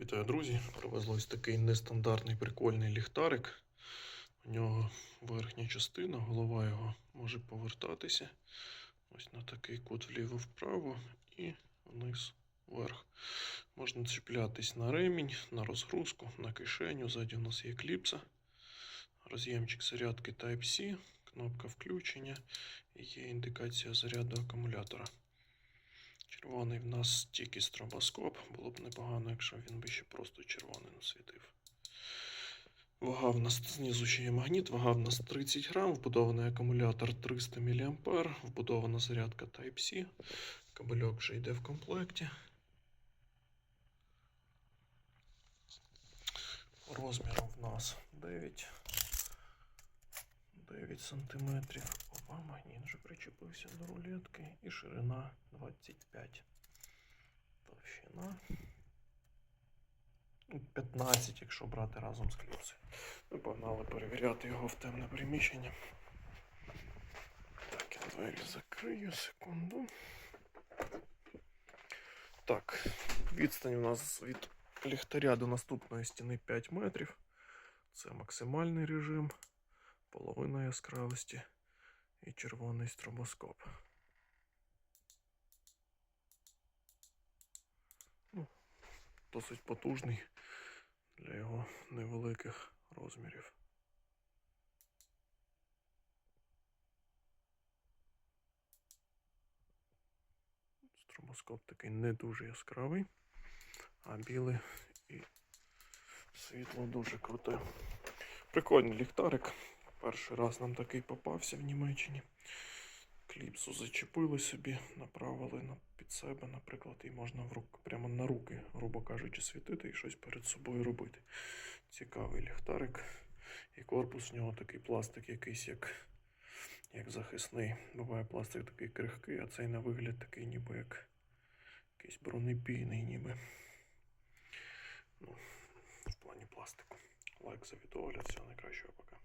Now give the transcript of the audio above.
Вітаю, друзі! Привезли ось такий нестандартний прикольний ліхтарик. У нього верхня частина, голова його може повертатися. Ось на такий кут вліво-вправо і вниз вверх. Можна чіплятись на ремінь, на розгрузку, на кишеню. Ззаді у нас є кліпса, роз'ємчик зарядки Type-C, кнопка включення і є індикація заряду акумулятора. Червоний в нас тільки стробоскоп. Було б непогано, якщо він би ще просто червоним світив. Вага в нас знизу ще є магніт, вага в нас 30 грам, вбудований акумулятор 300 мА, вбудована зарядка Type-C. Кабельок вже йде в комплекті. Розміром в нас 9. 9 сантиметрів. Опа, магніт вже причепився до рулетки. І ширина 25. Товщина. Ну, 15, якщо брати разом з кліпсою. Ми погнали перевіряти його в темне приміщення. Так, я двері закрию, секунду. Так, відстань у нас від ліхтаря до наступної стіни 5 метрів. Це максимальний режим, половина яскравості і червоний стробоскоп. Ну, досить потужний для його невеликих розмірів. Стробоскоп такий не дуже яскравий, а білий і світло дуже круте. Прикольний ліхтарик. Перший раз нам такий попався в Німеччині. Кліпсу зачепили собі, направили на, під себе, наприклад, і можна в рук, прямо на руки, грубо кажучи, світити і щось перед собою робити. Цікавий ліхтарик. І корпус в нього такий пластик якийсь, як, як захисний. Буває пластик такий крихкий, а цей на вигляд такий, ніби як якийсь бронебійний, ніби. Ну, в плані пластику. Лайк за відеогляд, всього найкращого пока.